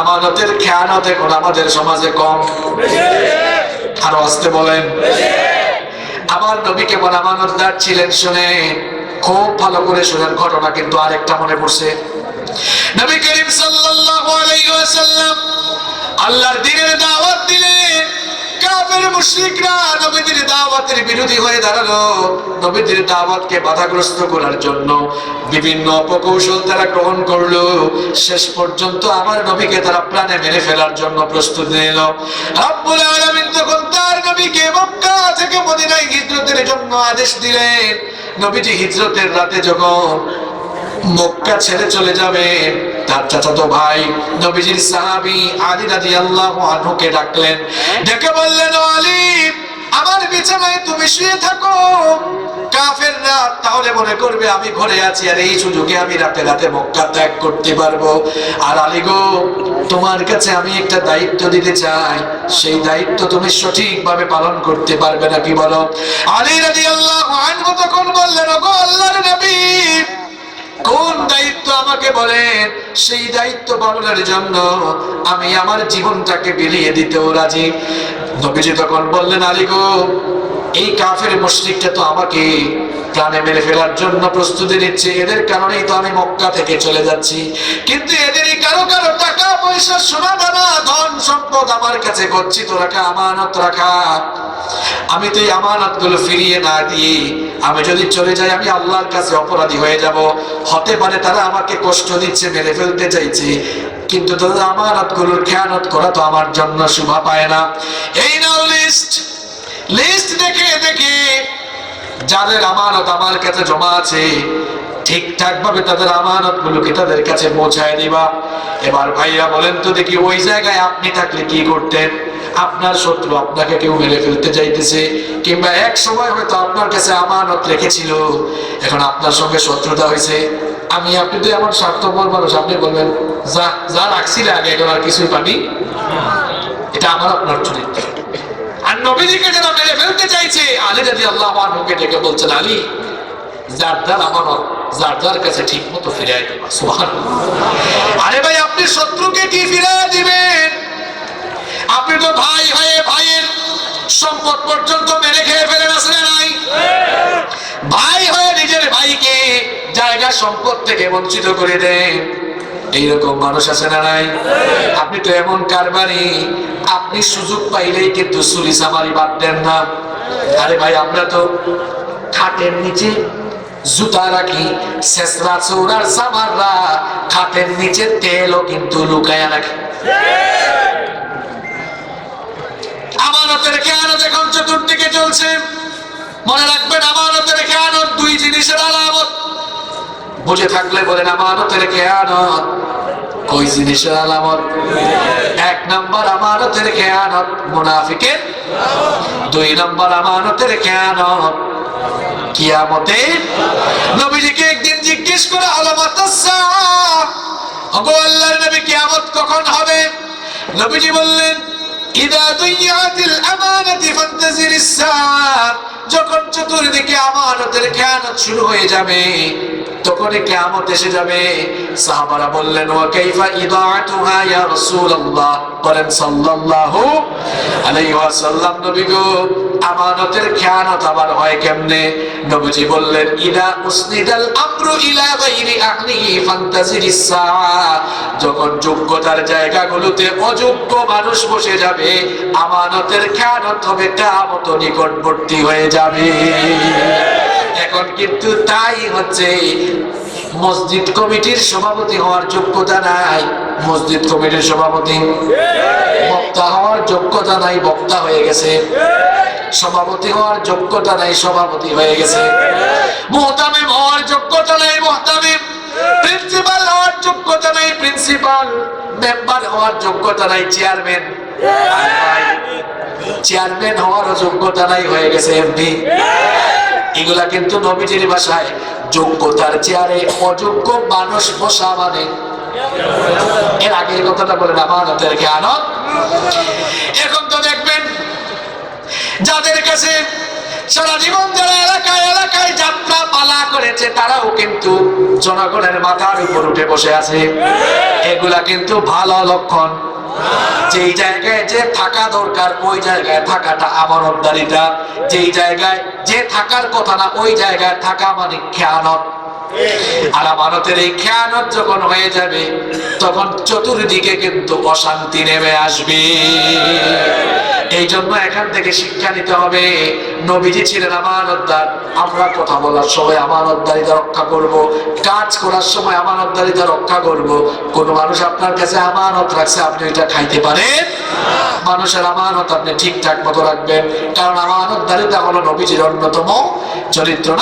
আমানতের খেয়ানত এখন আমাদের সমাজে কম? আরও আসতে বলেন। আমার নবী কেমন আমানতদার ছিলেন শুনে খুব ভালো করে শোনেন ঘটনা কিন্তু আরেকটা মনে পড়ছে। নবী করিম সাল্লাল্লাহু আলাইহি ওয়াসাল্লাম আল্লাহর দ্বীনের দাওয়াত দিলেন। কাফের মুশরিকরা দাওয়াতের বিরোধী হয়ে দাঁড়াল। দাওয়াতকে বাধাগ্রস্ত করার জন্য বিভিন্ন তারা গ্রহণ করল। শেষ পর্যন্ত আমার নবীকে তারা প্রাণে মেরে ফেলার জন্য প্রস্তুত নিল। রব্বুল আলামিন তখন তার নবীকে মক্কা থেকে মদিনায় হিজরতের জন্য আদেশ দিলেন। নবীজি হিজরতের রাতে যখন মক্কা ছেড়ে চলে যাবে। তার চাচাতো ভাই নবীজির সাহাবী আলী রাদিয়াল্লাহু আনহুকে ডাকলেন, ডেকে বললেন "ও আলী, আমার বিছানায় তুমি শুয়ে থাকো। কাফেররা তাহলে মনে করবে আমি ঘরে আছি, আর এই সুযোগে আমি রাতে রাতে মক্কা ত্যাগ করতে পারব। আর আলী গো, তোমার কাছে আমি একটা দায়িত্ব দিতে চাই। সেই দায়িত্ব তুমি সঠিকভাবে পালন করতে পারবে নাকি বলো? আলী রাদিয়াল্লাহু আনহু তখন বললেন, ওগো আল্লাহর নবী কোন দায়িত্ব আমাকে বলেন? সেই দায়িত্ব পালনের জন্য আমি আমার জীবনটাকে বিলিয়ে দিতেও রাজি। নবীজি তখন বললেন, আলী গো, এই কাফের মুশরিকটা তো আমাকে প্রাণে মেরে ফেলার জন্য প্রস্তুতি নিচ্ছে। এদের কারণেই তো আমি মক্কা থেকে চলে যাচ্ছি। কিন্তু এদেরই কারও কারও টাকা, পয়সা, সোনা, দানা, ধন সম্পদ আমার কাছে গচ্ছিত রাখা, আমানত রাখা। আমি তো এই আমানতগুলো ফিরিয়ে না দিয়ে আমি যদি চলে যাই, আমি আল্লাহর কাছে অপরাধী হয়ে যাব। হতে পারে তারা আমাকে কষ্ট দিচ্ছে, মেরে ফেলতে চাইছে। কিন্তু তাদের আমানতগুলোর খেয়ানত করা তো আমার জন্য শোভা পায় না। এই নাও লিস্ট লিস্ট দেখে দেখে। যাদের আমানত আমার কাছে জমা আছে ঠিকঠাক ভাবে তাদের আমানত গুলোকে তাদের কাছে পৌঁছায় দিবা। এবার ভাইয়া বলেন তো দেখি ওই জায়গায় আপনি থাকলে কি করতেন? আপনার শত্রু আপনাকে কেউ মেরে ফেলতে চাইতেছে, কিংবা এক সময় হয়তো আপনার কাছে আমানত রেখেছিল, এখন আপনার সঙ্গে শত্রুতা হয়েছে। আমি, আপনি তো এমন স্বার্থপর মানুষ, আপনি বলবেন, যা যা রাখছিলে আগে, এখন আর কিছুই পাবি এটা আমার, আপনার চরিত্র। আর নবীজিকে যারা মেরে ফেলতে চাইছে, আলী আল্লাহ ডেকে বলছেন, আলী, যার যার আমার যার যার কাছে ঠিক মতো ফিরাই দেবা সুবহান আরে ভাই, আপনি শত্রুকে কি ফিরাই তো ভাই হয়ে ভাইয়ের সম্পদ পর্যন্ত মেরে খেয়ে ফেলেন আসলে নাই। ভাই হয়ে নিজের ভাইকে জায়গা সম্পদ থেকে বঞ্চিত করে দেন এইরকম মানুষ আছে না নাই? আপনি তো এমন কারবারি, আপনি সুযোগ পাইলেই কিন্তু সুলি সামারি বাদ দেন না। আরে ভাই, আমরা তো খাটের নিচে জুতা রাখি, শেষরা, চৌরার সামাররা খাটের নিচে তেলও কিন্তু লুকায়া রাখি। আমানতের খেয়ানত এখন চতুর্দিকে চলছে। মনে রাখবেন আমানতের খেয়ানত দুই জিনিসের আলামত। বুঝে থাকলে বলেন আমানতের খেয়ানত কই জিনিসের আলামত? এক নম্বর আমানতের খেয়ানত মুনাফিকের। দুই নম্বর আমানতের খেয়ানত কিয়ামতে নবীজিকে একদিন জিজ্ঞেস করে, আলামত ওগো আল্লাহর নবী, কিয়ামত কখন হবে? নবীজি বললেন ইদা দুইয়াতিল আমানাতি ফান্তাজিরিস সাআ যখন চতুর্দিকে আমানতের খেয়ানত শুরু হয়ে যাবে। তখনই কিয়ামত এসে যাবে। সাহাবারা বললেন, ওয়া কাইফা ইদাআতুহা ইয়া রাসূলুল্লাহ? সাল্লাল্লাহু আলাইহি ওয়াসাল্লাম, নবী গো, আমানতের খেয়ানত আবার হয় কেমনে? নবীজি বললেন, ইদা উসনিদাল আমরু ইলা গায়রি আহলিহি সাআ। যখন যোগ্যতার জায়গাগুলোতে অযোগ্য মানুষ বসে যাবে, আমানতের খেয়ানত হবে কিয়ামত নিকটবর্তী হয়ে যাবে। এখন কিন্তু তাই হচ্ছে মসজিদ কমিটির সভাপতি হওয়ার যোগ্যতা নাই। মসজিদ কমিটির সভাপতি বক্তা হওয়ার যোগ্যতা নাই বক্তা হয়ে গেছে। সভাপতি হওয়ার যোগ্যতা নাই সভাপতি হয়ে গেছে। মোহতামিম হওয়ার যোগ্যতা নাই মোহতামিম। প্রিন্সিপাল হওয়ার যোগ্যতা নাই প্রিন্সিপাল। মেম্বার হওয়ার যোগ্যতা নাই চেয়ারম্যান। চেয়ারম্যান হওয়ার যোগ্যতা নাই হয়ে গেছে এমপি। এগুলা কিন্তু নবীজির ভাষায় যোগ্যতার চেয়ারে অযোগ্য মানুষ বসা মানে। এর আগের কথাটা বলেন, আমানতের জ্ঞানত এখন তো দেখবেন, যাদের কাছে সারা জীবন যারা এলাকায় এলাকায় যাত্রা পালা করেছে, তারাও কিন্তু জনগণের মাথার উপর উঠে বসে আছে। এগুলা কিন্তু ভালো লক্ষণ। যেই জায়গায় যে থাকা দরকার, ওই জায়গায় থাকাটা আমানতদারিতা যেই জায়গায় যে থাকার কথা না, ওই জায়গায় থাকা মানে খেয়ানত। আর আমানতের এই খেয়ানত যখন হয়ে যাবে, তখন চতুর্দিকে কিন্তু অশান্তি নেমে আসবে। এই জন্য এখান থেকে শিক্ষা নিতে হবে। নবীজি ছিলেন আমানতদার। আমরা কথা বলার সময় আমানতদারিতা রক্ষা করব। কাজ করার সময় আমানতদারিতা রক্ষা করব। কোন মানুষ আপনার কাছে আমানত রাখছে, আপনি এটা খাইতে পারেন। মানুষের আমানত আপনি ঠিকঠাক মতো রাখবেন। কারণ আমানতদারিতা হলো নবীজির অন্যতম চরিত্র না?